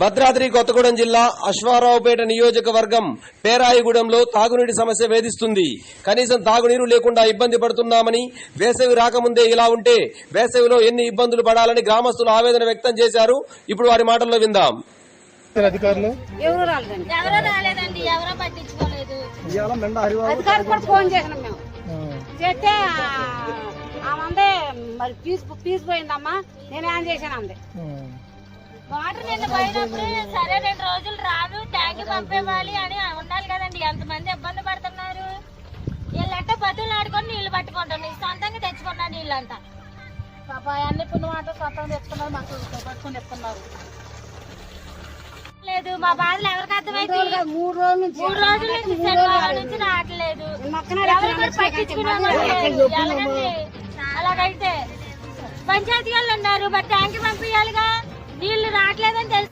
భద్రాద్రి కొత్తగూడెం జిల్లా అశ్వారావుపేట నియోజకవర్గం పేరాయిగూడెంలో తాగునీటి సమస్య వేధిస్తుంది. కనీసం తాగునీరు లేకుండా ఇబ్బంది పడుతున్నామని వేసవి రాకముందే ఇలా ఉంటే వేసవిలో ఎన్ని ఇబ్బందులు పడాలని గ్రామస్తులు ఆవేదన వ్యక్తం చేశారు. ఇప్పుడు వారి మాటల్లో విందాం. అధికారులు? ఎవరు రాలేదండి? ఎవరో రాలేదండి? ఎవరో పట్టించుకోలేదు. అధికారికి కూడా ఫోన్ చేసినాం మేము. చేస్తే ఆమందే మరి ఫీజు ఫీజు పోయిందమ్మా. నేను ఏం చేశాను అందే వాటర్ నిన్న పోయినప్పుడు సరే రెండు రోజులు రాదు ట్యాంక్ పంపేవాలి అని ఉండాలి కదండి. ఎంతమంది ఇబ్బంది పడుతున్నారు? వీళ్ళంటే బతులు ఆడుకొని నీళ్ళు పట్టుకుంటారు. సొంతంగా తెచ్చుకున్నా నీళ్ళంట పాప అన్ని పుణ్యమాట సొంతం తెచ్చుకున్నారు మాకు పట్టుకొని చెప్తున్నారు లేదు మా బాధలు ఎవరికి అర్థమైతే మూడు రోజుల నుంచి మూడు రోజుల నుంచి రావట్లేదు. అలాగైతే పంచాయతీ వాళ్ళు ఉన్నారు బట్ ట్యాంక్ పంపించాలిగా రావట్లేదని తెలుసు.